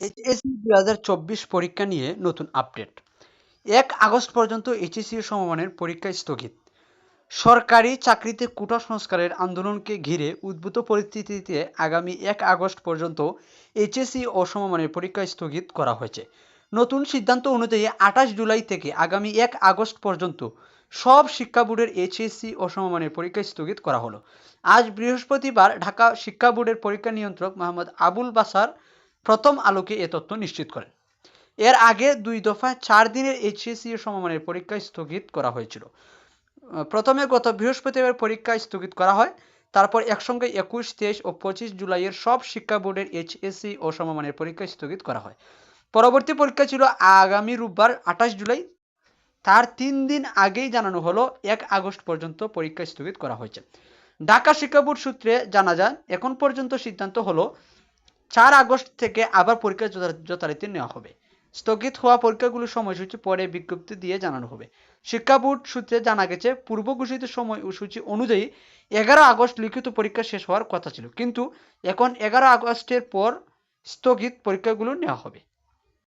HSC দুই হাজার চব্বিশ পরীক্ষা নিয়ে নতুন আপডেট। এক আগস্ট পর্যন্ত এইচএসসি সমমানের পরীক্ষা স্থগিত। সরকারি চাকরিতে কোটা সংস্কারের আন্দোলনকে ঘিরে উদ্ভূত পরিস্থিতিতে আগামী এক আগস্ট পর্যন্ত এইচএসসি ও সমমানের পরীক্ষা স্থগিত করা হয়েছে। নতুন সিদ্ধান্ত অনুযায়ী আঠাশ জুলাই থেকে আগামী এক আগস্ট পর্যন্ত সব শিক্ষা বোর্ডের এইচএসসি ও সমমানের পরীক্ষা স্থগিত করা হলো। আজ বৃহস্পতিবার ঢাকা শিক্ষা বোর্ডের পরীক্ষা নিয়ন্ত্রক মোহাম্মদ আবুল বাসার প্রথম আলোকে এ তথ্য নিশ্চিত করেন। এর আগে দুই দফায় চার দিনের এইচএসসি সমমানের পরীক্ষা স্থগিত করা হয়েছিল। প্রথমে গত বৃহস্পতিবার পরীক্ষা স্থগিত করা হয়, তারপর একসঙ্গে একুশ, তেইশ ও পঁচিশ জুলাইয়ের সব শিক্ষা বোর্ডের এইচএসসি ও সমমানের পরীক্ষা স্থগিত করা হয়। পরবর্তী পরীক্ষা ছিল আগামী রোববার, আঠাশ জুলাই। তার তিন দিন আগেই জানানো হলো, এক আগস্ট পর্যন্ত পরীক্ষা স্থগিত করা হয়েছে। ঢাকা শিক্ষা বোর্ড সূত্রে জানা যায়, এখন পর্যন্ত সিদ্ধান্ত হলো চার আগস্ট থেকে আবার পরীক্ষা যথারীতি নেওয়া হবে। স্থগিত হওয়া পরীক্ষাগুলোর সময়সূচি পরে বিজ্ঞপ্তি দিয়ে জানানো হবে। শিক্ষা বোর্ড সূত্রে জানা গেছে পূর্ব ঘোষিত সময়সূচি অনুযায়ী এগারো আগস্ট লিখিত পরীক্ষা শেষ হওয়ার কথা ছিল। কিন্তু এখন এগারো আগস্টের পর স্থগিত পরীক্ষাগুলো নেওয়া হবে।